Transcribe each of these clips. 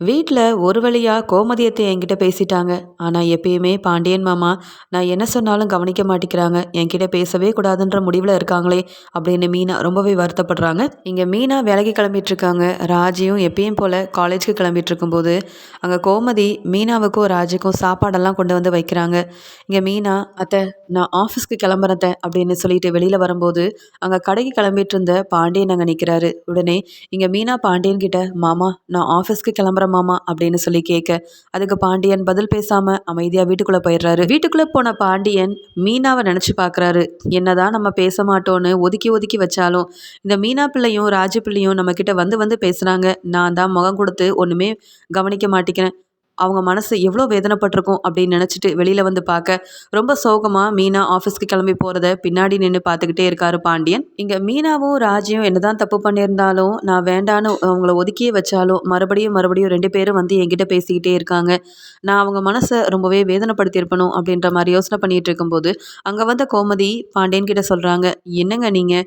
வீட்டில் ஒரு வழியாக கோமதியத்தை என்கிட்ட பேசிட்டாங்க. ஆனால் எப்பயுமே பாண்டியன் மாமா நான் என்ன சொன்னாலும் கவனிக்க மாட்டேங்கிறாங்க. என்கிட்ட பேசவே கூடாதுன்ற முடிவில் இருக்காங்களே அப்படின்னு மீனா ரொம்பவே வருத்தப்படுறாங்க. இங்கே மீனா வேலைக்கு கிளம்பிட்டுருக்காங்க. ராஜியும் எப்பயும் போல் காலேஜுக்கு கிளம்பிட்டு இருக்கும்போது அங்கே கோமதி மீனாவுக்கும் ராஜுக்கும் சாப்பாடெல்லாம் கொண்டு வந்து வைக்கிறாங்க. இங்கே மீனா அத்தை நான் ஆஃபீஸ்க்கு கிளம்புறத அப்படின்னு சொல்லிட்டு வெளியில் வரும்போது அங்கே கடைக்கு கிளம்பிட்டு இருந்த பாண்டியன் அங்கே நிற்கிறாரு உடனே இங்கே மீனா பாண்டியன் கிட்ட மாமா நான் ஆஃபீஸ்க்கு கிளம்புறேன் மாமா அப்படின்னு சொல்லி கேட்க அதுக்கு பாண்டியன் பதில் பேசாம அமைதியா வீட்டுக்குள்ள போயிடுறாரு. வீட்டுக்குள்ள போன பாண்டியன் மீனாவை நினைச்சு பாக்குறாரு. என்னதான் நம்ம பேச மாட்டோம்னு ஒதுக்கி ஒதுக்கி வச்சாலும் இந்த மீனா பிள்ளையும் ராஜு பிள்ளையும் நம்ம கிட்ட வந்து வந்து பேசுறாங்க. நான் தான் முகம் கொடுத்து ஒண்ணுமே கவனிக்க மாட்டேங்கிறேன். அவங்க மனசு எவ்வளோ வேதனைப்பட்டிருக்கும் அப்படின்னு நினச்சிட்டு வெளியில் வந்து பார்க்க ரொம்ப சோகமாக மீனா ஆஃபீஸ்க்கு கிளம்பி போகிறத பின்னாடி நின்று பார்த்துக்கிட்டே இருக்காரு பாண்டியன். இங்கே மீனாவும் ராஜியும் என்னதான் தப்பு பண்ணியிருந்தாலும் நான் வேண்டான்னு அவங்கள ஒதுக்கியே வச்சாலும் மறுபடியும் மறுபடியும் ரெண்டு பேரும் வந்து என்கிட்ட பேசிக்கிட்டே இருக்காங்க. நான் அவங்க மனசை ரொம்பவே வேதனைப்படுத்தியிருப்பணும் அப்படின்ற மாதிரி யோசனை பண்ணிகிட்டு இருக்கும்போது அங்கே வந்த கோமதி பாண்டியன் கிட்ட சொல்கிறாங்க என்னங்க நீங்கள்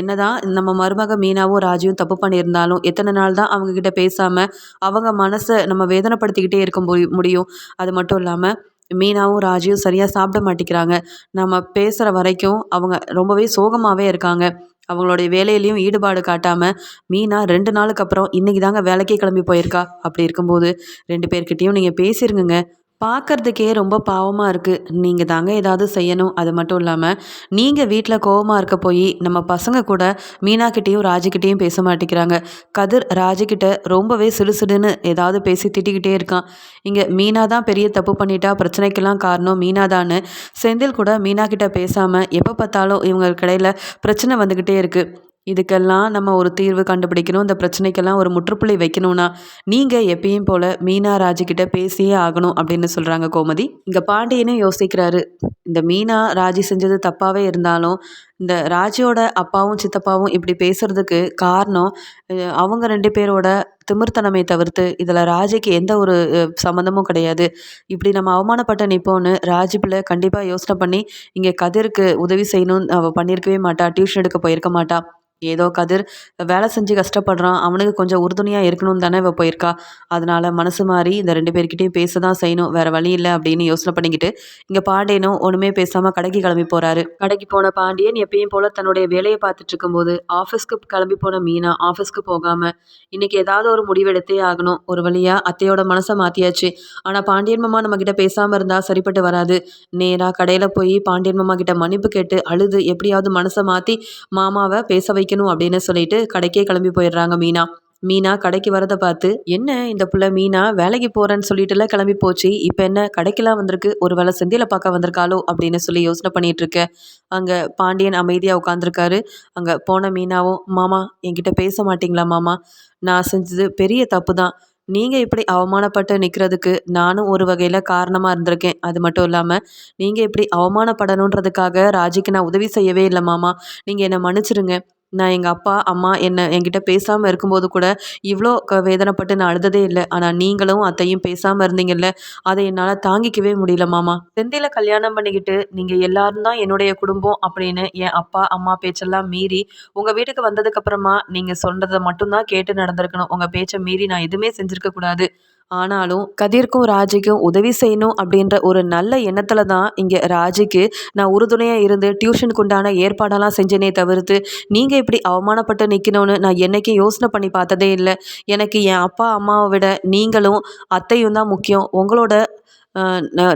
என்னதான் நம்ம மருமக மீனாவும் ராஜியும் தப்பு பண்ணியிருந்தாலும் எத்தனை நாள் தான் அவங்கக்கிட்ட பேசாமல் அவங்க மனசை நம்ம வேதனைப்படுத்திக்கிட்டே இருக்க முடியும். அது மட்டும் இல்லாமல் மீனாவும் ராஜியும் சரியாக சாப்பிட மாட்டேங்கிறாங்க. நம்ம பேசுகிற வரைக்கும் அவங்க ரொம்பவே சோகமாகவே இருக்காங்க. அவங்களுடைய வேலையிலையும் ஈடுபாடு காட்டாமல் மீனா ரெண்டு நாளுக்கு அப்புறம் இன்றைக்கி தாங்க வேலைக்கே கிளம்பி போயிருக்கா. அப்படி இருக்கும்போது ரெண்டு பேர்கிட்டையும் நீங்கள் பேசிருங்க பார்க்குறதுக்கே ரொம்ப பாவமாக இருக்குது நீங்கள் தாங்க ஏதாவது செய்யணும். அது மட்டும் இல்லாமல் நீங்கள் வீட்டில் கோவமாக இருக்க போய் நம்ம பசங்க கூட மீனாக்கிட்டேயும் ராஜுக்கிட்டேயும் பேச மாட்டேங்கிறாங்க கதிர் ராஜுக்கிட்ட ரொம்பவே சிடுசிடுன்னு ஏதாவது பேசி திட்டிக்கிட்டே இருக்கான். இங்கே மீனா தான் பெரிய தப்பு பண்ணிட்டா பிரச்சனைக்கெல்லாம் காரணம் மீனா தான் செந்தில் கூட மீனாக்கிட்ட பேசாமல் எப்போ பார்த்தாலும் இவங்களுக்கு இடையில பிரச்சனை வந்துக்கிட்டே இருக்குது இதுக்கெல்லாம் நம்ம ஒரு தீர்வு கண்டுபிடிக்கணும். இந்த பிரச்சனைக்கெல்லாம் ஒரு முற்றுப்புள்ளி வைக்கணும்னா நீங்கள் எப்பயும் போல் மீனா ராஜிக்கிட்ட பேசியே ஆகணும் அப்படின்னு சொல்கிறாங்க கோமதி. இங்கே பாண்டியனும் யோசிக்கிறாரு. இந்த மீனா ராஜி செஞ்சது தப்பாகவே இருந்தாலும் இந்த ராஜியோட அப்பாவும் சித்தப்பாவும் இப்படி பேசுறதுக்கு காரணம் அவங்க ரெண்டு பேரோட திமிர்த்தனமே தவிர்த்து இதில் ராஜிக்கு எந்த ஒரு சம்மந்தமும் கிடையாது. இப்படி நம்ம அவமானப்பட்ட நிப்போன்னு ராஜி பிள்ளை கண்டிப்பாக யோசனை பண்ணி இங்கே கதிருக்கு உதவி செய்யணும்னு அவள் பண்ணியிருக்கவே மாட்டா டியூஷன் எடுக்க போயிருக்க மாட்டா. ஏதோ கதிர் வேலை செஞ்சு கஷ்டப்படுறான். அவனுக்கு கொஞ்சம் உறுதுணையாக இருக்கணும்னு தானே இவ போயிருக்கா. அதனால் மனசு மாறி இந்த ரெண்டு பேர்கிட்டையும் பேச தான் செய்யணும். வேறு வழி இல்லை அப்படின்னு யோசனை பண்ணிக்கிட்டு இங்கே பாண்டியனும் ஒன்றுமே பேசாமல் கடைக்கு கிளம்பி போகிறாரு கடைக்கு போன பாண்டியன் எப்பயும் போல் தன்னுடைய வேலையை பார்த்துட்டு இருக்கும்போது ஆஃபீஸ்க்கு கிளம்பி போன மீனா ஆஃபீஸ்க்கு போகாமல் இன்றைக்கி ஏதாவது ஒரு முடிவெடுத்தே ஆகணும். ஒரு வழியாக அத்தையோட மனசை மாற்றியாச்சு ஆனால் பாண்டியன் மாமா நம்மக்கிட்ட பேசாமல் இருந்தால் சரிப்பட்டு வராது. நேராக கடையில் போய் பாண்டியன் மாமா கிட்ட மன்னிப்பு கேட்டு அழுது எப்படியாவது மனசை மாற்றி மாமாவை பேச வை வைக்கணும் அப்படின்னு சொல்லிட்டு கடைக்கே கிளம்பி போயிடுறாங்க மீனா. மீனா கடைக்கு வரதை பார்த்து என்ன இந்த புள்ள மீனா வேலைக்கு போகிறேன்னு சொல்லிட்டுலாம் கிளம்பி போச்சு. இப்போ என்ன கடைக்கெல்லாம் வந்திருக்கு? ஒரு வேளை செந்தியில் பார்க்க வந்திருக்காளோ? அப்படின்னு சொல்லி யோசனை பண்ணிட்டு இருக்க. அங்கே பாண்டியன் அமைதியாக உட்காந்துருக்காரு அங்கே போன மீனாவும் மாமா என்கிட்ட பேச மாட்டிங்களா மாமா? நான் செஞ்சது பெரிய தப்பு தான் நீங்கள் இப்படி அவமானப்பட்டு நிற்கிறதுக்கு நானும் ஒரு வகையில் காரணமாக இருந்திருக்கேன். அது மட்டும் இல்லாமல் நீங்கள் இப்படி அவமானப்படணுன்றதுக்காக ராஜிக்கு நான் உதவி செய்யவே இல்லை மாமா. நீங்கள் என்னை மன்னிச்சிருங்க. நான் எங்கள் அப்பா அம்மா என்னை என்கிட்ட பேசாமல் இருக்கும்போது கூட இவ்வளோ க வேதனைப்பட்டு நான் அழுததே இல்லை. ஆனால் நீங்களும் அத்தையும் பேசாமல் இருந்தீங்கல்ல. அதை என்னால் தாங்கிக்கவே முடியல மாமா. செந்தியில் கல்யாணம் பண்ணிக்கிட்டு நீங்கள் எல்லாரும் தான் என்னுடைய குடும்பம் அப்படின்னு என் அப்பா அம்மா பேச்செல்லாம் மீறி உங்கள் வீட்டுக்கு வந்ததுக்கப்புறமா நீங்கள் சொன்னதை மட்டும்தான் கேட்டு நடந்திருக்கணும். உங்கள் பேச்சை மீறி நான் எதுவுமே செஞ்சுருக்க கூடாது. ஆனாலும் கதிர்க்கும் ராஜிக்கும் உதவி செய்யணும் அப்படின்ற ஒரு நல்ல எண்ணத்தில் தான் இங்கே ராஜிக்கு நான் உறுதுணையாக இருந்து டியூஷனுக்கு உண்டான ஏற்பாடெல்லாம் செஞ்சேனே தவிர்த்து நீங்கள் இப்படி அவமானப்பட்டு நிற்கணும்னு நான் என்றைக்கும் யோசனை பண்ணி பார்த்ததே இல்லை. எனக்கு என் அப்பா அம்மாவை விட நீங்களும் அத்தையும் தான் முக்கியம். உங்களோட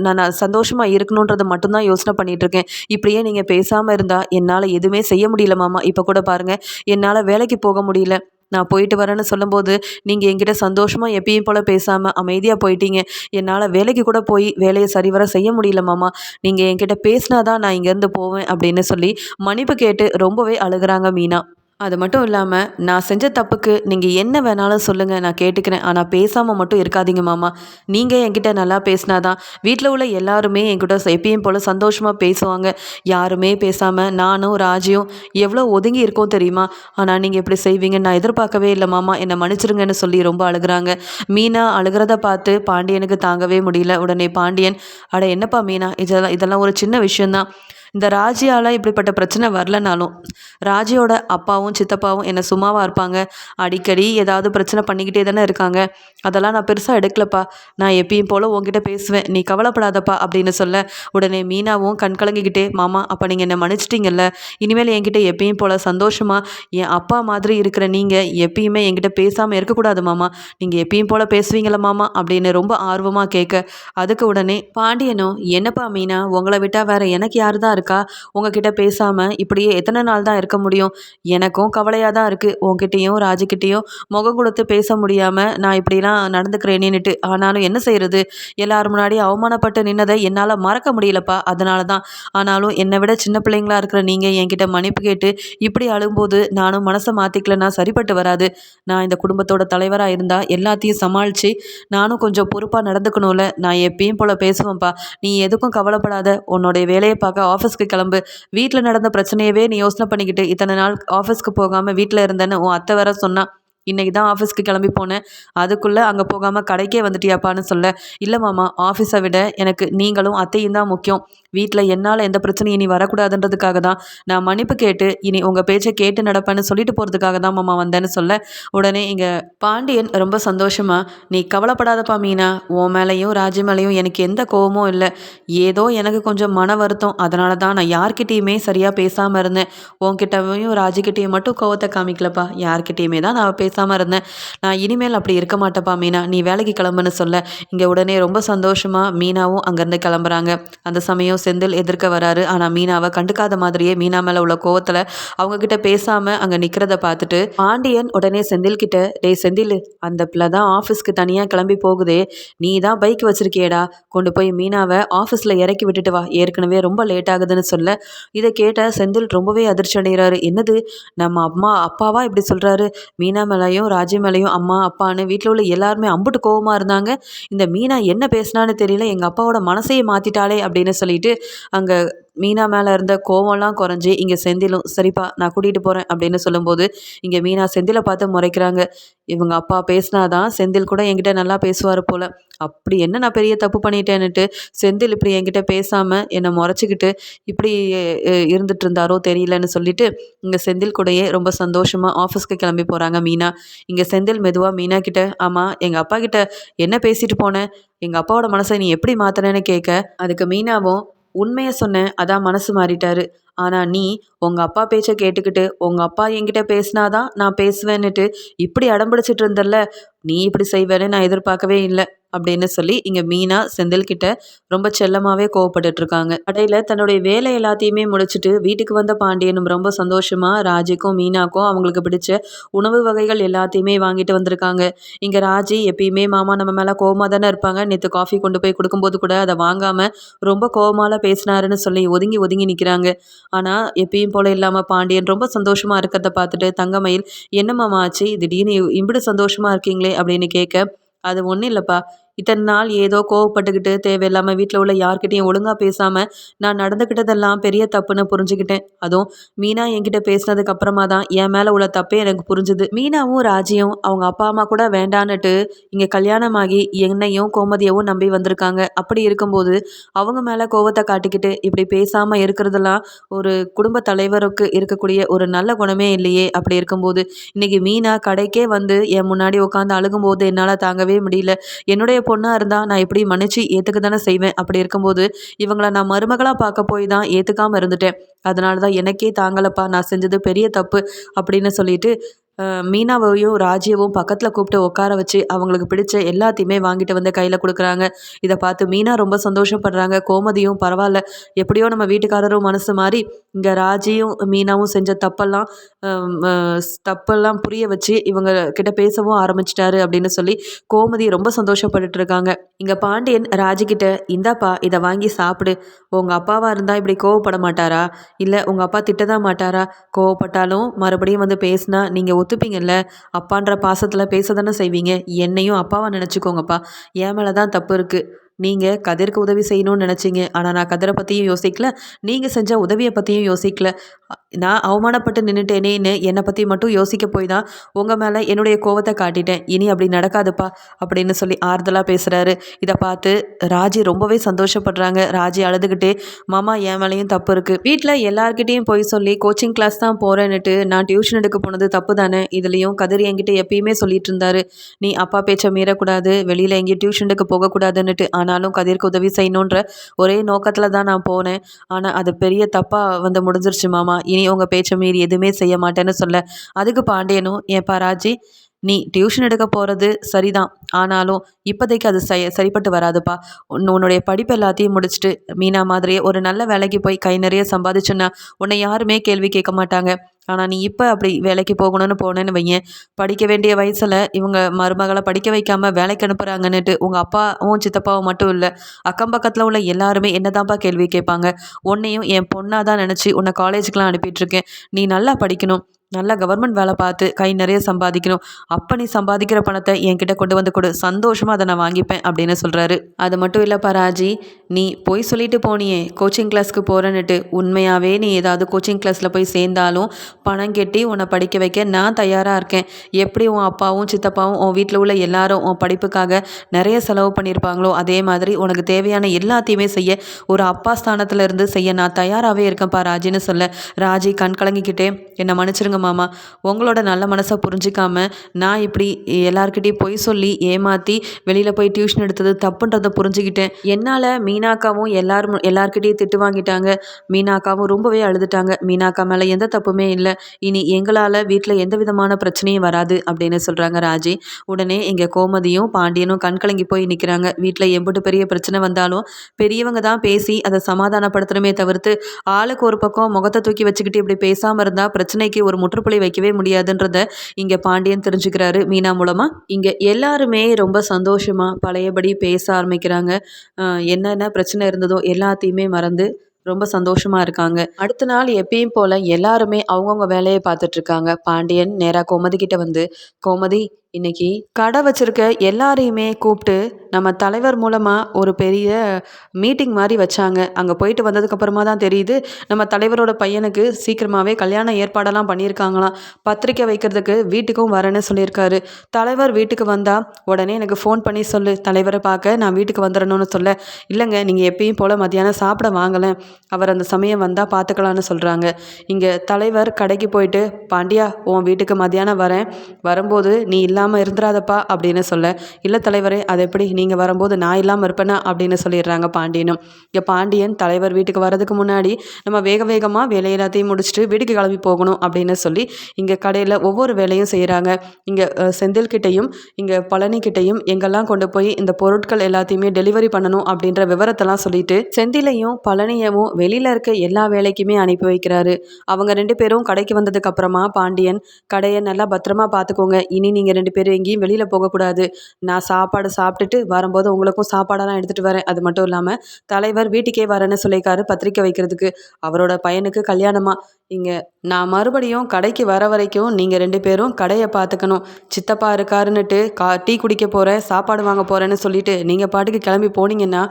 நான் சந்தோஷமாக இருக்கணுன்றதை மட்டும்தான் யோசனை பண்ணிகிட்ருக்கேன் இப்படியே நீங்கள் பேசாமல் இருந்தால் என்னால் எதுவுமே செய்ய முடியல மாமா. இப்போ கூட பாருங்கள் என்னால் வேலைக்கு போக முடியல. நான் போயிட்டு வரேன்னு சொல்லும்போது நீங்கள் என்கிட்ட சந்தோஷமாக எப்பயும் போல் பேசாமல் அமைதியாக போயிட்டீங்க. என்னால் வேலைக்கு கூட போய் வேலையை சரிவர செய்ய முடியல மாமா. நீங்கள் என்கிட்ட பேசினா தான் நான் இங்கேருந்து போவேன் அப்படின்னு சொல்லி மன்னிப்பு கேட்டு ரொம்பவே அழுகிறாங்க மீனா. அது மட்டும் இல்லாமல் நான் செஞ்ச தப்புக்கு நீங்கள் என்ன வேணாலும் சொல்லுங்கள் நான் கேட்டுக்கிறேன். ஆனால் பேசாமல் மட்டும் இருக்காதீங்க மாமா. நீங்கள் என்கிட்ட நல்லா பேசினாதான் வீட்டில் உள்ள எல்லாருமே என்கிட்ட எப்பயும் போல் சந்தோஷமாக பேசுவாங்க. யாருமே பேசாமல் நானும் ராஜியும் எவ்வளோ ஒதுங்கி இருக்கோம் தெரியுமா? ஆனால் நீங்கள் இப்படி செய்வீங்க நான் எதிர்பார்க்கவே இல்லை மாமா. என்னை மன்னிச்சிருங்கன்னு சொல்லி ரொம்ப அழுகிறாங்க. மீனா அழுகிறத பார்த்து பாண்டியனுக்கு தாங்கவே முடியல. உடனே பாண்டியன் அட என்னப்பா மீனா? இதெல்லாம் இதெல்லாம் ஒரு சின்ன விஷயந்தான் இந்த ராஜியால் இப்படிப்பட்ட பிரச்சனை வரலனாலும் ராஜியோட அப்பாவும் சித்தப்பாவும் என்னை சும்மாவாக இருப்பாங்க? அடிக்கடி ஏதாவது பிரச்சனை பண்ணிக்கிட்டே தானே இருக்காங்க. அதெல்லாம் நான் பெருசாக எடுக்கலப்பா. நான் எப்பயும் போல் உங்ககிட்ட பேசுவேன். நீ கவலைப்படாதப்பா அப்படின்னு சொல்ல உடனே மீனாவும் கண் கலங்கிக்கிட்டே மாமா அப்போ நீங்கள் என்னை மன்னிச்சிட்டிங்கல்ல? இனிமேல் என்கிட்ட எப்பயும் போல் சந்தோஷமாக என் அப்பா மாதிரி இருக்கிற நீங்கள் எப்பயுமே என்கிட்ட பேசாமல் இருக்கக்கூடாது மாமா. நீங்கள் எப்பயும் போல் பேசுவீங்களா மாமா அப்படின்னு ரொம்ப ஆர்வமாக கேட்க அதுக்கு உடனே பாண்டியனும் என்னப்பா மீனா? உங்களை விட்டால் வேற எனக்கு யார் தான் இருக்கா? உங்ககிட்ட பேசாமல் இப்படியே எத்தனை நாள் தான் இருக்க முடியும்? எனக்கும் கவலையாக தான் இருக்குது உங்ககிட்டயும் ராஜுக்கிட்டேயும் முகம் கொடுத்து பேச முடியாமல் நான் இப்படிலாம் நடந்துக்கிறேனேன்னுட்டு. ஆனாலும் என்ன செய்கிறது எல்லாரும் முன்னாடி அவமானப்பட்டு நின்னதை என்னால் மறக்க முடியலப்பா. அதனால தான் ஆனாலும் என்னை விட சின்ன பிள்ளைங்களா இருக்கிற நீங்கள் என்கிட்ட மன்னிப்பு கேட்டு இப்படி அழும்போது நானும் மனசை மாற்றிக்கலன்னா சரிப்பட்டு வராது. நான் இந்த குடும்பத்தோட தலைவராக இருந்தால் எல்லாத்தையும் சமாளித்து நானும் கொஞ்சம் பொறுப்பாக நடந்துக்கணும்ல. நான் எப்பயும் போல் பேசுவேன்ப்பா. நீ எதுக்கும் கவலைப்படாத. உன்னோடைய வேலையை பார்க்க ஆஃபீஸ் ஆஃபீஸ்க்கு கிளம்பு. வீட்டில் நடந்த பிரச்சனையவே நீ யோசனை பண்ணிக்கிட்டு இத்தனை நாள் ஆஃபீஸ்க்கு போகாமல் வீட்டில் இருந்தேன்னு உன் அத்தை வேற சொன்னா. இன்றைக்கி தான் ஆஃபீஸ்க்கு கிளம்பி போனேன். அதுக்குள்ளே அங்கே போகாமல் கடைக்கே வந்துட்டியாப்பான்னு சொல்ல இல்லை மாமா ஆஃபீஸை விட எனக்கு நீங்களும் அத்தையும் தான் முக்கியம். வீட்டில் என்னால் எந்த பிரச்சனையும் இனி வரக்கூடாதுன்றதுக்காக தான் நான் மன்னிப்பு கேட்டு இனி உங்கள் பேச்சை கேட்டு நடப்பேன்னு சொல்லிட்டு போகிறதுக்காக தான் மாமா வந்தேன்னு சொல்ல உடனே இங்கே பாண்டியன் ரொம்ப சந்தோஷமாக நீ கவலைப்படாதப்பா மீனா. உன் மேலேயும் ராஜி மேலேயும் எனக்கு எந்த கோவமும் இல்லை. ஏதோ எனக்கு கொஞ்சம் மன வருத்தம். அதனால தான் நான் யார்கிட்டேயுமே சரியாக பேசாமல் இருந்தேன். உன்கிட்டவையும் ராஜிக்கிட்டேயும் மட்டும் கோவத்தை காமிக்கலப்பா. யார்கிட்டேயுமே தான் நான் பேசாமல் இருந்தேன் நான் இனிமேல் அப்படி இருக்க மாட்டேப்பா மீனா. நீ வேலைக்கு கிளம்புன்னு சொல்ல. இங்கே உடனே ரொம்ப சந்தோஷமாக மீனாவும் அங்கேருந்து கிளம்புறாங்க. அந்த சமயம் செந்தில் எதிர்க்க வராரு. ஆனால் மீனாவை கண்டுக்காத மாதிரியே மீனா மேலே உள்ள கோவத்தில் அவங்கக்கிட்ட பேசாமல் அங்கே நிற்கிறத பார்த்துட்டு பாண்டியன் உடனே செந்தில் கிட்ட டே செந்தில் அந்த பிள்ளை தான் ஆஃபீஸ்க்கு தனியாக கிளம்பி போகுதே. நீ தான் பைக் வச்சிருக்கியடா. கொண்டு போய் மீனாவை ஆஃபீஸில் இறக்கி விட்டுட்டு வா. ஏற்கனவே ரொம்ப லேட் ஆகுதுன்னு சொல்ல. இதை கேட்ட செந்தில் ரொம்பவே அதிர்ச்சி அடைகிறாரு. என்னது? நம்ம அம்மா அப்பாவா இப்படி சொல்கிறாரு மீனா மேலே மேலேயும் ராஜி மேலேயும் அம்மா அப்பான்னு வீட்டில் உள்ள எல்லாருமே அம்புட்டு கோவமாக இருந்தாங்க. இந்த மீனா என்ன பேசினான்னு தெரியல எங்கள் அப்பாவோட மனசையே மாற்றிட்டாளே அப்படின்னு சொல்லிட்டு அங்கே மீனா மேலே இருந்த கோவம்லாம் குறைஞ்சி இங்கே செந்திலும் சரிப்பா நான் கூட்டிகிட்டு போகிறேன் அப்படின்னு சொல்லும்போது இங்கே மீனா செந்திலை பார்த்து முறைக்கிறாங்க. இவங்க அப்பா பேசினாதான் செந்தில் கூட என்கிட்ட நல்லா பேசுவார் போல். அப்படி என்ன நான் பெரிய தப்பு பண்ணிட்டேன்னுட்டு செந்தில் இப்படி என்கிட்ட பேசாமல் என்னை முறைச்சிக்கிட்டு இப்படி இருந்துட்டு இருந்தாரோ தெரியலன்னு சொல்லிட்டு இங்கே செந்தில் கூடயே ரொம்ப சந்தோஷமாக ஆஃபீஸ்க்கு கிளம்பி போகிறாங்க மீனா. இங்கே செந்தில் மெதுவாக மீனா கிட்ட ஆமாம் எங்கள் அப்பா கிட்ட என்ன பேசிட்டு போனேன் எங்கள் அப்பாவோட மனசை நீ எப்படி மாற்றினேன்னு கேட்க அதுக்கு மீனாவும் உண்மையை சொன்னேன் அதான் மனசு மாறிட்டாரு. ஆனால் நீ உங்கள் அப்பா பேச்சை கேட்டுக்கிட்டு உங்கள் அப்பா என்கிட்ட பேசினாதான் நான் பேசுவேன்னுட்டு இப்படி அடம்பிடிச்சிட்டு இருந்தல்ல நீ இப்படி செய்வேன்னு நான் எதிர்பார்க்கவே இல்லை. அப்படின்னு சொல்லி இங்கே மீனா செந்தில்கிட்ட ரொம்ப செல்லமாகவே கோவப்பட்டுட்டு இருக்காங்க கடையில் தன்னுடைய வேலை எல்லாத்தையுமே முடிச்சுட்டு வீட்டுக்கு வந்த பாண்டியனும் ரொம்ப சந்தோஷமாக ராஜிக்கும் மீனாக்கும் அவங்களுக்கு பிடிச்ச உணவு வகைகள் எல்லாத்தையுமே வாங்கிட்டு வந்திருக்காங்க. இங்கே ராஜி எப்பயுமே மாமா நம்ம மேலே கோவமாக தானே இருப்பாங்க. நேற்று காஃபி கொண்டு போய் கொடுக்கும்போது கூட அதை வாங்காமல் ரொம்ப கோவமால பேசினாருன்னு சொல்லி ஒதுங்கி ஒதுங்கி நிற்கிறாங்க ஆனால் எப்பயும் போல் இல்லாமல் பாண்டியன் ரொம்ப சந்தோஷமாக இருக்கிறத பார்த்துட்டு தங்கமயில் என்னம்மாமா ஆச்சு? திடீர்னு இம்பிடு சந்தோஷமாக இருக்கீங்களே? அப்படின்னு கேட்க அது ஒன்றும் இல்லைப்பா. இத்தனை நாள் ஏதோ கோவப்பட்டுக்கிட்டு தேவையில்லாமல் வீட்டில் உள்ள யார்கிட்டையும் ஒழுங்காக பேசாமல் நான் நடந்துக்கிட்டதெல்லாம் பெரிய தப்புன்னு புரிஞ்சுக்கிட்டேன். அதுவும் மீனா என்கிட்ட பேசினதுக்கு அப்புறமா தான் என் மேலே உள்ள தப்பே எனக்கு புரிஞ்சுது. மீனாவும் ராஜியும் அவங்க அப்பா அம்மா கூட வேண்டான்னுட்டு இங்கே கல்யாணமாகி என்னையும் கோமதியவும் நம்பி வந்திருக்காங்க. அப்படி இருக்கும்போது அவங்க மேலே கோவத்தை காட்டிக்கிட்டு இப்படி பேசாமல் இருக்கிறதெல்லாம் ஒரு குடும்ப தலைவருக்கு இருக்கக்கூடிய ஒரு நல்ல குணமே இல்லையே. அப்படி இருக்கும்போது இன்றைக்கி மீனா கடைக்கே வந்து என் முன்னாடி உட்காந்து அழுகும்போது என்னால் தாங்கவே முடியல. என்னுடைய பொண்ணாக இருந்தால் நான் எப்படி மன்னிச்சு ஏற்றுக்க தானே செய்வேன். அப்படி இருக்கும்போது இவங்களை நான் மருமகளாக பார்க்க போய் தான் ஏற்றுக்காமல் இருந்துட்டேன். அதனால தான் எனக்கே தாங்கலப்பா நான் செஞ்சது பெரிய தப்பு அப்படின்னு சொல்லிட்டு மீனாவையும் ராஜியவும் பக்கத்தில் கூப்பிட்டு உட்கார வச்சு அவங்களுக்கு பிடிச்ச எல்லாத்தையுமே வாங்கிட்டு வந்து கையில் கொடுக்குறாங்க. இதை பார்த்து மீனா ரொம்ப சந்தோஷப்படுறாங்க. கோமதியும் பரவாயில்ல. எப்படியோ நம்ம வீட்டுக்காரரும் மனசு மாதிரி இங்கே ராஜியும் மீனாவும் செஞ்ச தப்பெல்லாம் தப்பெல்லாம் புரிய வச்சு இவங்க கிட்ட பேசவும் ஆரம்பிச்சிட்டாரு அப்படின்னு சொல்லி கோமதி ரொம்ப சந்தோஷப்பட்டுட்டு இருக்காங்க. இங்கே பாண்டியன் ராஜிக்கிட்ட இந்தாப்பா இதை வாங்கி சாப்பிடு. உங்கள் அப்பாவாக இருந்தால் இப்படி கோவப்பட மாட்டாரா? இல்லை உங்கள் அப்பா திட்டதான் மாட்டாரா? கோவப்பட்டாலும் மறுபடியும் வந்து பேசினா நீங்கள் ஒத்துப்பீங்கல்ல? அப்பான்ற பாசத்தில் பேச தானே செய்வீங்க? என்னையும் அப்பாவை நினச்சிக்கோங்கப்பா. என் மேலே தான் தப்பு இருக்குது நீங்கள் கதிர்க்கு உதவி செய்யணும்னு நினச்சிங்க. ஆனால் நான் கதிரை பற்றியும் யோசிக்கல. நீங்கள் செஞ்ச உதவியை பற்றியும் யோசிக்கல. நான் அவமானப்பட்டு நின்றுட்டேனேன்னு என்னை பற்றி மட்டும் யோசிக்க போய் தான் உங்கள் மேலே என்னுடைய கோவத்தை காட்டிட்டேன். இனி அப்படி நடக்காதுப்பா அப்படின்னு சொல்லி ஆறுதலாக பேசுகிறாரு இதை பார்த்து ராஜி ரொம்பவே சந்தோஷப்படுறாங்க. ராஜி அழுதுகிட்டே மாமா என் மேலேயும் தப்பு இருக்குது வீட்டில் எல்லார்கிட்டேயும் போய் சொல்லி கோச்சிங் கிளாஸ் தான் போகிறேன்னுட்டு நான் டியூஷன் எடுக்க போனது தப்பு தானே? இதுலேயும் கதிர் என்கிட்ட எப்பயுமே சொல்லிட்டு இருந்தாரு. நீ அப்பா பேச்சை மீறக்கூடாது. வெளியில் எங்கேயும் டியூஷன் எடுக்க போகக்கூடாதுன்னுட்டு ஆனாலும் கதிர்க்கு உதவி செய்யணுன்ற ஒரே நோக்கத்தில் தான் நான் போனேன். ஆனால் அது பெரிய தப்பாக வந்து முடிஞ்சிருச்சு மாமா. இனி உங்கள் பேச்சை மீறி எதுவுமே செய்ய மாட்டேன்னு சொல்ல. அதுக்கு பாண்டியனும் ஏன் பாராஜி நீ டியூஷன் எடுக்க போகிறது சரிதான். ஆனாலும் இப்போதைக்கு அது சரி சரிப்பட்டு வராதுப்பா. உன் உன்னுடைய படிப்பு எல்லாத்தையும் முடிச்சுட்டு மீனா மாதிரியே ஒரு நல்ல வேலைக்கு போய் கை நிறைய சம்பாதிச்சுன்னா உன்னை யாருமே கேள்வி கேட்க மாட்டாங்க. ஆனால் நீ இப்போ அப்படி வேலைக்கு போகணும்னு போனேன்னு வையேன். படிக்க வேண்டிய வயசில் இவங்க மருமகளை படிக்க வைக்காமல் வேலைக்கு அனுப்புகிறாங்கன்னுட்டு உங்கள் அப்பாவும் சித்தப்பாவும் மட்டும் இல்லை அக்கம் பக்கத்தில் உள்ள எல்லாருமே என்னதான்ப்பா கேள்வி கேட்பாங்க. உன்னையும் என் பொண்ணாக தான் நினச்சி உன்னை காலேஜுக்கெலாம் அனுப்பிட்டுருக்கேன் நீ நல்லா படிக்கணும். நல்லா கவர்மெண்ட் வேலை பார்த்து கை நிறைய சம்பாதிக்கணும். அப்போ நீ சம்பாதிக்கிற பணத்தை என்கிட்ட கொண்டு வந்து கொடு. சந்தோஷமாக அதை நான் வாங்கிப்பேன் அப்படின்னு சொல்கிறாரு அது மட்டும் இல்லைப்பா ராஜி. நீ போய் சொல்லிட்டு போனியே கோச்சிங் கிளாஸ்க்கு போகிறேன்னுட்டு உண்மையாகவே நீ ஏதாவது கோச்சிங் கிளாஸில் போய் சேர்ந்தாலும் பணம் கட்டி உன்னை படிக்க வைக்க நான் தயாராக இருக்கேன். எப்படி உன் அப்பாவும் சித்தப்பாவும் உன் வீட்டில் உள்ள எல்லாரும் உன் படிப்புக்காக நிறைய செலவு பண்ணியிருப்பாங்களோ அதே மாதிரி உனக்கு தேவையான எல்லாத்தையுமே செய்ய ஒரு அப்பா ஸ்தானத்தில் இருந்து செய்ய நான் தயாராகவே இருக்கேன்ப்பா ராஜின்னு சொல்ல. ராஜி கண் கலங்கிக்கிட்டே என்னை மன்னிச்சிருங்க மாமா. உங்களோட நல்ல மனசை புரிஞ்சிக்காம நான் இப்படி எல்லாருக்கிட்டையும் பொய் சொல்லி ஏமாற்றி வெளியில் போய் டியூஷன் எடுத்தது தப்புன்றதை புரிஞ்சுக்கிட்டேன். என்னால் மீன் மீனாக்காவும் எல்லாரும் எல்லார்கிட்டையும் திட்டு வாங்கிட்டாங்க. மீனாக்காவும் ரொம்பவே அழுதுட்டாங்க. மீனாக்கா மேலே எந்த தப்புமே இல்லை. இனி எங்களால் வீட்டில் எந்த விதமான பிரச்சனையும் வராது அப்படின்னு சொல்கிறாங்க ராஜி. உடனே இங்கே கோமதியும் பாண்டியனும் கண்கலங்கி போய் நிற்கிறாங்க வீட்டில் எம்பிட்டு பெரிய பிரச்சனை வந்தாலும் பெரியவங்க தான் பேசி அதை சமாதானப்படுத்தணுமே தவிர்த்து ஆளுக்கு ஒரு பக்கம் முகத்தை தூக்கி வச்சுக்கிட்டு இப்படி பேசாமல் இருந்தால் பிரச்சனைக்கு ஒரு முற்றுப்புள்ளி வைக்கவே முடியாதுன்றத இங்கே பாண்டியன் தெரிஞ்சுக்கிறாரு. மீனா மூலமாக இங்கே எல்லாருமே ரொம்ப சந்தோஷமாக பழையபடி பேச ஆரம்பிக்கிறாங்க. என்னென்ன பிரச்சனை இருந்ததோ எல்லாத்தையுமே மறந்து ரொம்ப சந்தோஷமாக இருக்காங்க. அடுத்த நாள் எப்பயும் போல் எல்லாருமே அவங்கவுங்க வேலையை பார்த்துட்ருக்காங்க பாண்டியன் நேராக கோமதி கிட்ட வந்து கோமதி இன்னைக்கு கடை வச்சுருக்க எல்லாரையுமே கூப்பிட்டு நம்ம தலைவர் மூலமாக ஒரு பெரிய மீட்டிங் மாதிரி வச்சாங்க. அங்கே போயிட்டு வந்ததுக்கப்புறமா தான் தெரியுது நம்ம தலைவரோட பையனுக்கு சீக்கிரமாகவே கல்யாண ஏற்பாடெல்லாம் பண்ணியிருக்காங்களாம். பத்திரிக்கை வைக்கிறதுக்கு வீட்டுக்கும் வரேன்னு சொல்லியிருக்காரு. தலைவர் வீட்டுக்கு வந்தால் உடனே எனக்கு ஃபோன் பண்ணி சொல்லு தலைவரை பார்க்க நான் வீட்டுக்கு வந்துடணும்னு சொல்ல. இல்லைங்க நீங்கள் எப்பயும் போல் மத்தியானம் சாப்பிட வாங்கலை அவர் அந்த சமயம் வந்தால் பார்த்துக்கலான்னு சொல்கிறாங்க இங்கே தலைவர் கடைக்கு போயிட்டு பாண்டியா உன் வீட்டுக்கு மத்தியானம் வரேன். வரும்போது நீ இல்லை இல்லாமல் இருந்துடாதப்பா அப்படின்னு சொல்ல இல்லை தலைவரே அது எப்படி? நீங்கள் வரும்போது நான் இல்லாமல் இருப்பேனா? அப்படின்னு சொல்லிடுறாங்க பாண்டியனும். இங்கே பாண்டியன் தலைவர் வீட்டுக்கு வரதுக்கு முன்னாடி நம்ம வேக வேகமாக வேலை எல்லாத்தையும் முடிச்சுட்டு வீட்டுக்கு கிளம்பி போகணும் அப்படின்னு சொல்லி இங்கே கடையில் ஒவ்வொரு வேலையும் செய்கிறாங்க இங்கே செந்தில்கிட்டையும் இங்கே பழனிக்கிட்டையும் எங்கெல்லாம் கொண்டு போய் இந்த பொருட்கள் எல்லாத்தையுமே டெலிவரி பண்ணணும் அப்படின்ற விவரத்தெல்லாம் சொல்லிட்டு செந்திலையும் பழனியவும் வெளியில் இருக்க எல்லா வேலைக்குமே அனுப்பி வைக்கிறாரு. அவங்க ரெண்டு பேரும் கடைக்கு வந்ததுக்கு அப்புறமா பாண்டியன் கடையை நல்லா பத்திரமா பார்த்துக்கோங்க இனி நீங்கள் ரெண்டு ரெண்டு பேரும் எங்கேயும் வெளியில் போகக்கூடாது. நான் சாப்பாடு சாப்பிட்டுட்டு வரும்போது உங்களுக்கும் சாப்பாடெல்லாம் எடுத்துகிட்டு வரேன். அது மட்டும் இல்லாமல் தலைவர் வீட்டுக்கே வரேன்னு சொல்லியிருக்காரு பத்திரிக்கை வைக்கிறதுக்கு. அவரோட பையனுக்கு கல்யாணமா? இங்கே நான் மறுபடியும் கடைக்கு வர வரைக்கும் நீங்கள் ரெண்டு பேரும் கடையை பார்த்துக்கணும் சித்தப்பா இருக்காருன்னுட்டு கா டீ குடிக்க போகிறேன் சாப்பாடு வாங்க போகிறேன்னு சொல்லிட்டு நீங்கள் பாட்டுக்கு கிளம்பி போனீங்கன்னா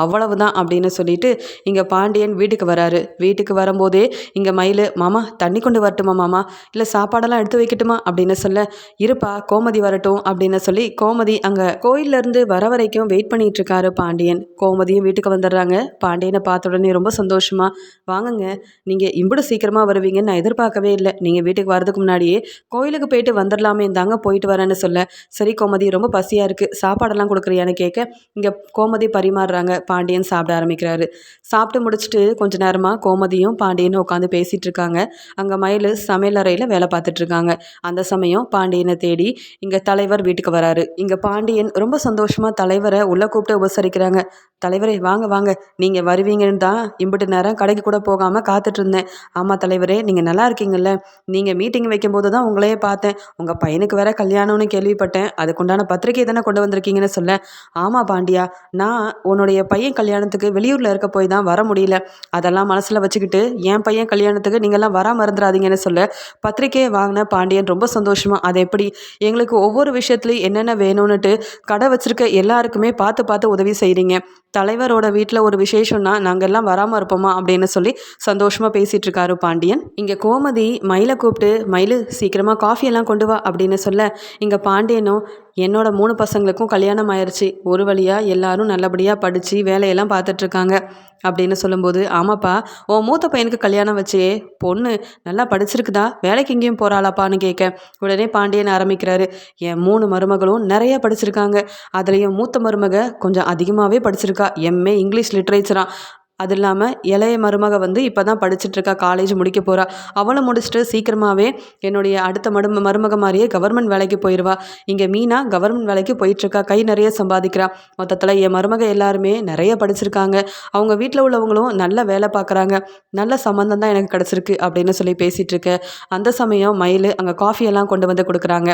அவ்வளவு தான் அப்படின்னு சொல்லிட்டு இங்கே பாண்டியன் வீட்டுக்கு வராரு. வீட்டுக்கு வரும்போதே இங்கே மயில் மாமா தண்ணி கொண்டு வரட்டுமா மாமா? இல்லை சாப்பாடெல்லாம் எடுத்து வைக்கட்டுமா? அப்படின்னு சொல்ல இருப்பா கோமதி வரட்டும் அப்படின்னு சொல்லி கோமதி அங்கே கோயிலேருந்து வர வரைக்கும் வெயிட் பண்ணிட்டு இருக்காரு பாண்டியன். கோமதியும் வீட்டுக்கு வந்துடுறாங்க. பாண்டியனை பார்த்த உடனே ரொம்ப சந்தோஷமா வாங்குங்க நீங்கள் இம்புடு சீக்கிரமாக வருவீங்கன்னு நான் எதிர்பார்க்கவே இல்லை. நீங்கள் வீட்டுக்கு வரதுக்கு முன்னாடியே கோயிலுக்கு போயிட்டு வந்துடலாமே தாங்க போயிட்டு வரேன்னு சொல்ல. சரி கோமதி ரொம்ப பசியாக இருக்குது சாப்பாடெல்லாம் கொடுக்குறியான்னு கேட்க இங்கே கோமதி பரிமாறுறாங்க. பாண்டியன் சாப்பிட ஆரம்பிக்கிறாரு. சாப்பிட்டு முடிச்சுட்டு கொஞ்ச நேரமாக கோமதியும் பாண்டியனும் உட்காந்து பேசிகிட்டு இருக்காங்க. அங்கே மயில் சமையல் அறையில் வேலை பார்த்துட்டு இருக்காங்க. அந்த சமயம் பாண்டியனை தேடி இங்கே தலைவர் வீட்டுக்கு வராரு. இங்கே பாண்டியன் ரொம்ப சந்தோஷமாக தலைவரை உள்ளே கூப்பிட்டு உபசரிக்கிறாங்க. தலைவரே வாங்க வாங்க. நீங்கள் வருவீங்கன்னு தான் இம்பிட்டு நேரம் கடைக்கு கூட போகாமல் காத்துட்ருந்தேன் ஆமாம் தலைவர் தலைவரே நீங்கள் நல்லா இருக்கீங்கல்ல. நீங்கள் மீட்டிங் வைக்கும்போது தான் உங்களையே பார்த்தேன். உங்கள் பையனுக்கு வேற கல்யாணம்னு கேள்விப்பட்டேன். அதுக்குண்டான பத்திரிக்கை தானே கொண்டு வந்திருக்கீங்கன்னு சொல்ல. ஆமாம் பாண்டியா நான் உன்னுடைய பையன் கல்யாணத்துக்கு வெளியூரில் இருக்க போய் தான் வர முடியல. அதெல்லாம் மனசில் வச்சுக்கிட்டு என் பையன் கல்யாணத்துக்கு நீங்கள்லாம் வராமல் மறந்துடாதீங்கன்னு சொல்ல பத்திரிக்கையை வாங்கின பாண்டியன் ரொம்ப சந்தோஷமாக அது எப்படி? எங்களுக்கு ஒவ்வொரு விஷயத்துலையும் என்னென்ன வேணும்னுட்டு கடை வச்சுருக்க எல்லாருக்குமே பார்த்து பார்த்து உதவி செய்கிறீங்க தலைவரோட வீட்டில் ஒரு விசேஷம்னா நாங்கள் எல்லாம் வராமல் இருப்போமா? அப்படின்னு சொல்லி சந்தோஷமாக பேசிகிட்டு இருக்காரு பாண்டி பாண்டியன் இங்கே கோமதி மயிலை கூப்பிட்டு மயில் சீக்கிரமாக காஃபியெல்லாம் கொண்டு வா அப்படின்னு சொல்ல இங்கே பாண்டியனும் என்னோட மூணு பசங்களுக்கும் கல்யாணம் ஆயிடுச்சு ஒரு வழியாக எல்லாரும் நல்லபடியாக படித்து வேலையெல்லாம் பார்த்துட்ருக்காங்க அப்படின்னு சொல்லும்போது ஆமாப்பா உன் மூத்த பையனுக்கு கல்யாணம் வச்சே பொண்ணு நல்லா படிச்சிருக்குதா? வேலைக்கு எங்கேயும் போகிறாளாப்பான்னு கேட்க உடனே பாண்டியன் ஆரம்பிக்கிறாரு என் மூணு மருமகளும் நிறைய படிச்சிருக்காங்க. அதுலேயும் மூத்த மருமக கொஞ்சம் அதிகமாகவே படிச்சிருக்கா. எம்ஏ இங்கிலீஷ் லிட்ரேச்சரா. அது இல்லாமல் இளைய மருமக வந்து இப்போ தான் படிச்சுட்ருக்கா காலேஜ் முடிக்க போகிறா அவளை முடிச்சுட்டு சீக்கிரமாகவே என்னுடைய அடுத்த மடு மருமக மாதிரியே கவர்மெண்ட் வேலைக்கு போயிடுவா இங்கே மீனா கவர்மெண்ட் வேலைக்கு போயிட்டுருக்கா கை நிறைய சம்பாதிக்கிறா. மொத்தத்தில் என் மருமக எல்லாருமே நிறைய படிச்சிருக்காங்க. அவங்க வீட்டில் உள்ளவங்களும் நல்ல வேலை பார்க்குறாங்க நல்ல சம்மந்தம் தான் எனக்கு கிடச்சிருக்கு அப்படின்னு சொல்லி பேசிகிட்டு இருக்க அந்த சமயம் மயில் அங்கே காஃபியெல்லாம் கொண்டு வந்து கொடுக்குறாங்க.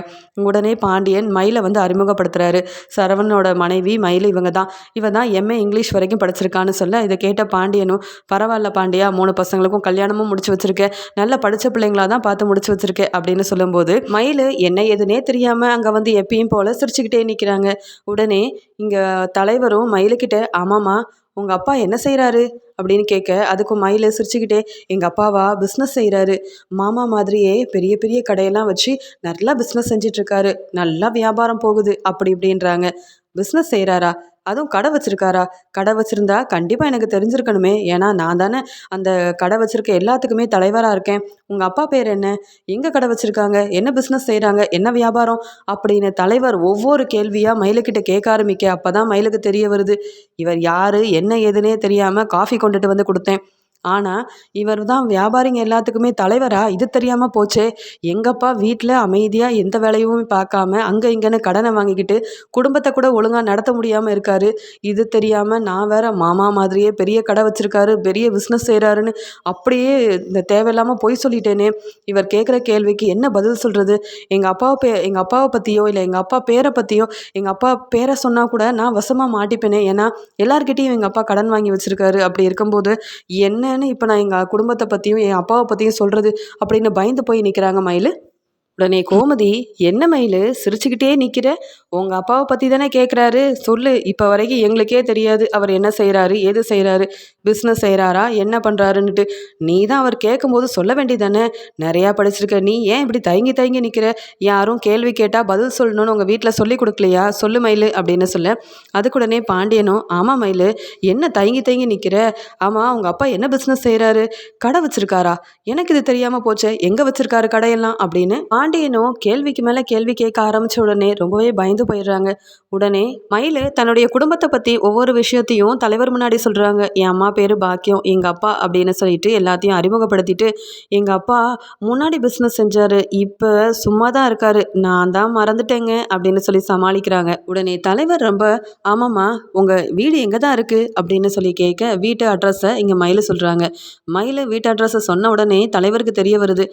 உடனே பாண்டியன் மயிலை வந்து அறிமுகப்படுத்துகிறாரு சரவணோட மனைவி மயில் இவங்க தான் இவன் தான் எம்ஏ இங்கிலீஷ் வரைக்கும் படிச்சிருக்கான்னு சொல்ல இதை கேட்ட பாண்டியனும் பரவாயில்ல பாண்டியா மூணு பசங்களுக்கும் கல்யாணமும் முடிச்சு வச்சிருக்க நல்ல படித்த பிள்ளைங்களா தான் பார்த்து முடிச்சு வச்சிருக்க அப்படின்னு சொல்லும்போது மயில் என்ன எதுனே தெரியாமல் அங்கே வந்து எப்பயும் போல் சிரிச்சுக்கிட்டே நிற்கிறாங்க உடனே இங்கே தலைவரும் மயிலுக்கிட்ட ஆமாம்மா உங்கள் அப்பா என்ன செய்கிறாரு அப்படின்னு கேட்க அதுக்கும் மயில் சிரிச்சுக்கிட்டே எங்கள் அப்பாவா பிஸ்னஸ் செய்கிறாரு மாமா மாதிரியே பெரிய பெரிய கடையெல்லாம் வச்சு நல்லா பிஸ்னஸ் செஞ்சிட்ருக்காரு நல்லா வியாபாரம் போகுது அப்படி இப்படின்றாங்க. பிஸ்னஸ் செய்கிறாரா அதுவும் கடை வச்சுருக்காரா? கடை வச்சுருந்தா கண்டிப்பாக எனக்கு தெரிஞ்சிருக்கணுமே. ஏன்னா நான் தானே அந்த கடை வச்சுருக்க எல்லாத்துக்குமே தலைவராக இருக்கேன். உங்கள் அப்பா பேர் என்ன? எங்கே கடை வச்சுருக்காங்க? என்ன பிஸ்னஸ் செய்கிறாங்க என்ன வியாபாரம்? அப்படின்னு தலைவர் ஒவ்வொரு கேள்வியாக மயிலுக்கிட்ட கேட்க ஆரம்பிக்க அப்போ தான் மயிலுக்கு தெரிய வருது. இவர் யார்? என்ன ஏதுனே தெரியாமல் காஃபி கொண்டுட்டு வந்து கொடுத்தேன். ஆனால் இவர் தான் வியாபாரிங்க எல்லாத்துக்குமே தலைவரா? இது தெரியாமல் போச்சே. எங்கப்பா வீட்டில் அமைதியாக எந்த வேலையும் பார்க்காம அங்கே இங்கேன்னு கடனை வாங்கிக்கிட்டு குடும்பத்தை கூட ஒழுங்காக நடத்த முடியாமல் இருக்காரு. இது தெரியாமல் நான் வேற மாமா மாதிரியே பெரிய கடை வச்சுருக்காரு பெரிய பிஸ்னஸ் செய்கிறாருன்னு அப்படியே இந்த தேவையில்லாமல் பொய் சொல்லிட்டேனே. இவர் கேட்குற கேள்விக்கு என்ன பதில் சொல்கிறது எங்கள் அப்பாவை பே எங்கள் அப்பாவை பற்றியோ இல்லை எங்கள் அப்பா பேரை பற்றியோ எங்கள் அப்பா பேரை சொன்னால் கூட நான் வசமாக மாட்டிப்பேனே. ஏன்னா எல்லார்கிட்டையும் எங்கள் அப்பா கடன் வாங்கி வச்சுருக்காரு. அப்படி இருக்கும்போது என்ன என்னன்னு இப்போ நான் எங்கள் குடும்பத்தை பற்றியும் என் அப்பாவை பற்றியும் சொல்கிறது அப்படின்னு பயந்து போய் நிற்கிறாங்க மயில். உடனே கோமதி என்ன மயில்? சிரிச்சுக்கிட்டே நிற்கிற உங்கள் அப்பாவை பற்றி தானே கேட்குறாரு சொல்லு இப்போ வரைக்கும் எங்களுக்கே தெரியாது. அவர் என்ன செய்கிறாரு எது செய்கிறாரு பிஸ்னஸ் செய்கிறாரா என்ன பண்ணுறாருன்னுட்டு நீ தான் அவர் கேட்கும்போது சொல்ல வேண்டியதானே? நிறையா படிச்சிருக்க. நீ ஏன் இப்படி தயங்கி தயங்கி நிற்கிற யாரும் கேள்வி கேட்டால் பதில் சொல்லணும்னு உங்கள் வீட்டில் சொல்லி கொடுக்கலையா? சொல்லு மயில் அப்படின்னு சொல்ல அதுக்குடனே பாண்டியனும் ஆமாம் மயில் என்ன தயங்கி தயங்கி நிற்கிற ஆமாம் உங்கள் அப்பா என்ன பிஸ்னஸ் செய்கிறாரு கடை வச்சுருக்காரா? எனக்கு இது தெரியாமல் போச்சே. எங்கே வச்சுருக்காரு கடையெல்லாம்? அப்படின்னு பாண்டியனும் கேள்விக்கு மேலே கேள்வி கேட்க ஆரம்பித்த உடனே ரொம்பவே பயந்து போயிடுறாங்க. உடனே மயில் தன்னுடைய குடும்பத்தை பற்றி ஒவ்வொரு விஷயத்தையும் தலைவர் முன்னாடி சொல்கிறாங்க என் அம்மா பேர் பாக்கியம் எங்கள் அப்பா அப்படின்னு சொல்லிட்டு எல்லாத்தையும் அறிமுகப்படுத்திட்டு எங்கள் அப்பா முன்னாடி பிஸ்னஸ் செஞ்சார் இப்போ சும்மா தான் இருக்காரு. நான் தான் மறந்துட்டேங்க அப்படின்னு சொல்லி சமாளிக்கிறாங்க. உடனே தலைவர் ரொம்ப ஆமாம்மா உங்கள் வீடு எங்கே தான் இருக்குது அப்படின்னு சொல்லி கேட்க வீட்டு அட்ரஸை இங்கே மயில் சொல்கிறாங்க மயில் வீட்டு அட்ரஸை சொன்ன உடனே தலைவருக்கு தெரிய வருது.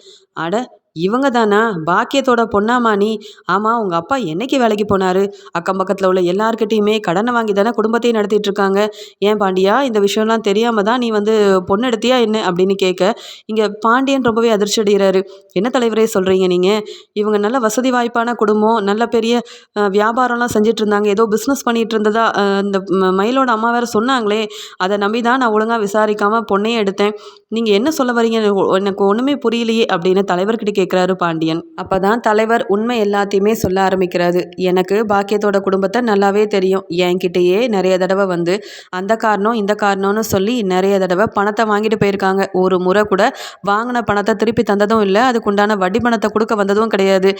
அட இவங்க தானா? பாக்கியத்தோட பொண்ணாமானி ஆமாம் உங்கள் அப்பா என்னைக்கு வேலைக்கு போனார்? அக்கம் பக்கத்தில் உள்ள எல்லாருக்கிட்டையுமே கடனை வாங்கி தானே குடும்பத்தையும் நடத்திட்டு இருக்காங்க. ஏன் பாண்டியா இந்த விஷயம்லாம் தெரியாமல் தான் நீ வந்து பொண்ணு எடுத்தியா என்ன? அப்படின்னு கேட்க இங்கே பாண்டியன் ரொம்பவே அதிர்ச்சி அடைகிறாரு. என்ன தலைவரே சொல்கிறீங்க நீங்கள் இவங்க நல்ல வசதி வாய்ப்பான குடும்பம் நல்ல பெரிய வியாபாரம்லாம் செஞ்சுட்டு இருந்தாங்க ஏதோ பிஸ்னஸ் பண்ணிகிட்டு இருந்ததா இந்த மயிலோட அம்மா வேறு சொன்னாங்களே. அதை நம்பி தான் நான் ஒழுங்காக விசாரிக்காமல் பொண்ணையே எடுத்தேன். நீங்கள் என்ன சொல்ல வரீங்க எனக்கு ஒன்றுமே புரியலையே அப்படின்னு தலைவர்கிட்ட கேட்குறாரு பாண்டியன். அப்போ தான் தலைவர் உண்மை எல்லாத்தையுமே சொல்ல ஆரம்பிக்கிறாரு. எனக்கு பாக்கியத்தோட குடும்பத்தை நல்லாவே தெரியும். என்கிட்டயே நிறைய தடவை வந்து அந்த காரணம் இந்த காரணம்னு சொல்லி நிறைய தடவை பணத்தை வாங்கிட்டு போயிருக்காங்க. ஒரு முறை கூட வாங்கின பணத்தை திருப்பி தந்ததும் இல்லை அதுக்குண்டான வட்டி பணத்தை கொடுக்க வந்ததும் கிடையாது.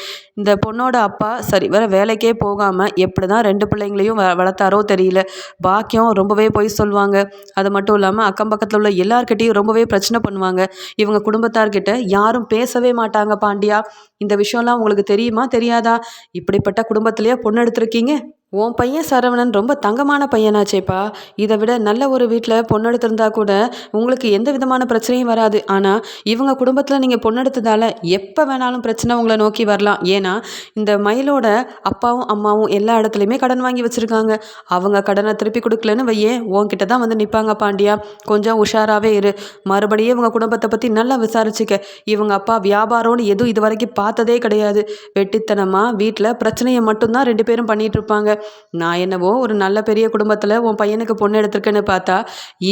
இந்த பொண்ணோட அப்பா சரி வேற வேலைக்கே போகாமல் எப்படி தான் ரெண்டு பிள்ளைங்களையும் வ வளர்த்தாரோ தெரியல. பாக்கியம் ரொம்பவே பொய் சொல்லுவாங்க. அது மட்டும் இல்லாமல் அக்கம் பக்கத்தில் உள்ள எல்லார்கிட்டையும் ரொம்பவே பிரச்சனை பண்ணுவாங்க. இவங்க குடும்பத்தார்கிட்ட யாரும் பேசவே மாட்டாங்க. பாண்டியா? இந்த விஷயம்லாம் உங்களுக்கு தெரியுமா? தெரியாதா? இப்படிப்பட்ட குடும்பத்திலேயே பொண்ணு எடுத்திருக்கீங்க? உன் பையன் சரவணன் ரொம்ப தங்கமான பையனாச்சேப்பா. இதை விட நல்ல ஒரு வீட்டில் பொண்ணெடுத்திருந்தா கூட உங்களுக்கு எந்த விதமான பிரச்சனையும் வராது. ஆனால் இவங்க குடும்பத்தில் நீங்கள் பொண்ணெடுத்ததால் எப்போ வேணாலும் பிரச்சனை உங்களை நோக்கி வரலாம். ஏன்னா இந்த மயிலோட அப்பாவும் அம்மாவும் எல்லா இடத்துலையுமே கடன் வாங்கி வச்சுருக்காங்க. அவங்க கடனை திருப்பி கொடுக்கலன்னு வையே உன்கிட்ட தான் வந்து நிற்பாங்க பாண்டியா. கொஞ்சம் உஷாராகவே இரு. மறுபடியும் இவங்க குடும்பத்தை பற்றி நல்லா விசாரிச்சுக்க. இவங்க அப்பா வியாபாரம்னு எதுவும் இது வரைக்கும் பார்த்ததே கிடையாது. வெட்டித்தனமாக வீட்டில் பிரச்சனையை மட்டும்தான் ரெண்டு பேரும் பண்ணிகிட்டு இருப்பாங்க. நான் என்னவோ ஒரு நல்ல பெரிய குடும்பத்தில் உன் பையனுக்கு பொண்ணு எடுத்திருக்கேன்னு பார்த்தா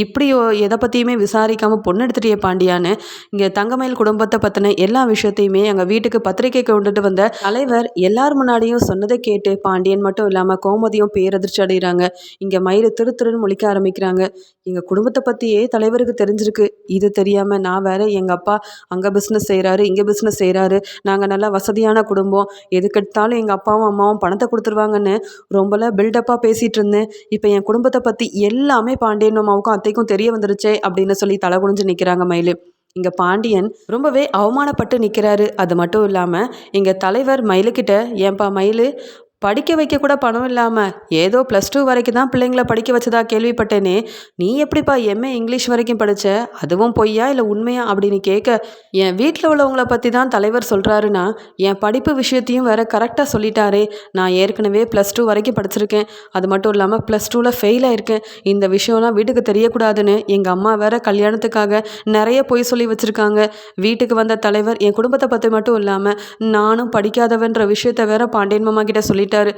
இப்படி எதை பற்றியுமே விசாரிக்காமல் பொண்ணு எடுத்துட்டியே பாண்டியான்னு இங்கே தங்கமயில் குடும்பத்தை பற்றின எல்லா விஷயத்தையுமே எங்கள் வீட்டுக்கு பத்திரிக்கை கொண்டுட்டு வந்த தலைவர் எல்லார் முன்னாடியும் சொன்னதை கேட்டு பாண்டியன் மட்டும் இல்லாமல் கோமதியும் பேரதிர்ச்சி அடைகிறாங்க இங்கே மயிறு திரு திருன்னு முழிக்க ஆரம்பிக்கிறாங்க. எங்கள் குடும்பத்தை பற்றியே தலைவருக்கு தெரிஞ்சிருக்கு. இது தெரியாமல் நான் வேற எங்கள் அப்பா அங்கே பிஸ்னஸ் செய்கிறாரு இங்கே பிஸ்னஸ் செய்கிறாரு நாங்கள் நல்லா வசதியான குடும்பம். எதுக்கெடுத்தாலும் எங்கள் அப்பாவும் அம்மாவும் பணத்தை கொடுத்துருவாங்கன்னு ரொம்பலாம் பில்டப்பாக பேசிகிட்டு இருந்தேன் இப்போ என் குடும்பத்தை பற்றி எல்லாமே பாண்டியன் அம்மாவுக்கும் அத்தைக்கும் தெரிய வந்துருச்சே அப்படின்னு சொல்லி தலை குனிஞ்சு நிற்கிறாங்க மயிலு. இங்கே பாண்டியன் ரொம்பவே அவமானப்பட்டு நிற்கிறாரு அது மட்டும் இல்லாமல் எங்கள் தலைவர் மயிலுக்கிட்ட ஏன்பா மயிலு படிக்க வைக்க கூட பணம் இல்லாமல் ஏதோ ப்ளஸ் டூ வரைக்கும் தான் பிள்ளைங்கள படிக்க வச்சதா கேள்விப்பட்டேனே. நீ எப்படிப்பா எம்ஏ இங்கிலீஷ் வரைக்கும் படித்த அதுவும் பொய்யா இல்லை உண்மையா அப்படின்னு கேட்க என் வீட்டில் உள்ளவங்கள பற்றி தான் தலைவர் சொல்கிறாருன்னா என் படிப்பு விஷயத்தையும் வேற கரெக்டாக சொல்லிட்டாரே. நான் ஏற்கனவே ப்ளஸ் டூ வரைக்கும் படிச்சிருக்கேன். அது மட்டும் இல்லாமல் ப்ளஸ் டூவில் ஃபெயில் ஆயிருக்கேன். இந்த விஷயம்லாம் வீட்டுக்கு தெரியக்கூடாதுன்னு எங்கள் அம்மா வேற கல்யாணத்துக்காக நிறைய பொய் சொல்லி வச்சுருக்காங்க. வீட்டுக்கு வந்த தலைவர் என் குடும்பத்தை பற்றி மட்டும் இல்லாமல் நானும் படிக்காதவன்ற விஷயத்த வேற பாண்டியன் மாமா கிட்ட சொல்லிட்டாரு.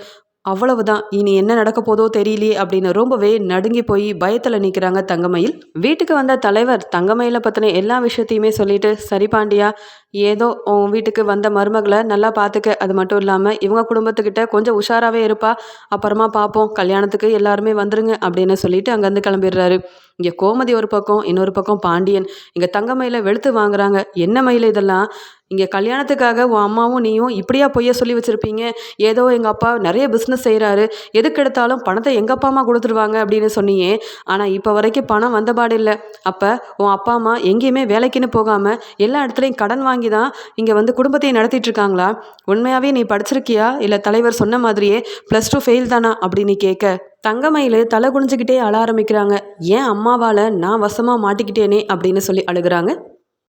அவ்வளவுதான். இனி என்ன நடக்க போதோ தெரியலையே அப்படின்னு ரொம்பவே நடுங்கி போய் பயத்தில் நிற்கிறாங்க தங்கமயில். வீட்டுக்கு வந்த தலைவர் தங்கமயிலை பற்றின எல்லா விஷயத்தையுமே சொல்லிட்டு சரி பாண்டியா ஏதோ உன் வீட்டுக்கு வந்த மருமகளை நல்லா பார்த்துக்க அது மட்டும் இல்லாமல் இவங்க குடும்பத்துக்கிட்ட கொஞ்சம் உஷாராகவே இருப்பா. அப்புறமா பார்ப்போம் கல்யாணத்துக்கு எல்லாருமே வந்துருங்க அப்படின்னு சொல்லிட்டு அங்கேருந்து கிளம்பிடுறாரு. இங்கே கோமதி ஒரு பக்கம் இன்னொரு பக்கம் பாண்டியன். இங்கே தங்கமயில வெளுத்து வாங்குறாங்க. என்ன மயில் இதெல்லாம்? இங்கே கல்யாணத்துக்காக உன் அம்மாவும் நீயும் இப்படியா பொய்ய சொல்லி வச்சுருப்பீங்க? ஏதோ எங்கள் அப்பா நிறைய பிஸ்னஸ் செய்கிறாரு எதுக்கு எடுத்தாலும் பணத்தை எங்கள் அப்பா அம்மா கொடுத்துருவாங்க அப்படின்னு சொன்னியே. ஆனால் இப்போ வரைக்கும் பணம் வந்தபாடு இல்லை. அப்போ உன் அப்பா அம்மா எங்கேயுமே வேலைக்குன்னு போகாமல் எல்லா இடத்துலையும் கடன் வாங்கி தான் இங்கே வந்து குடும்பத்தையும் நடத்திட்டு இருக்காங்களா உண்மையாகவே நீ படிச்சிருக்கியா? இல்லை தலைவர் சொன்ன மாதிரியே ப்ளஸ் டூ ஃபெயில் தானா? அப்படின்னு கேட்க. தங்கமயில் தலை குனிஞ்சுக்கிட்டே அழ ஆரம்பிக்கிறாங்க. ஏன் அம்மாவால் நான் வசமாக மாட்டிக்கிட்டேனே அப்படின்னு சொல்லி அழுகுறாங்க.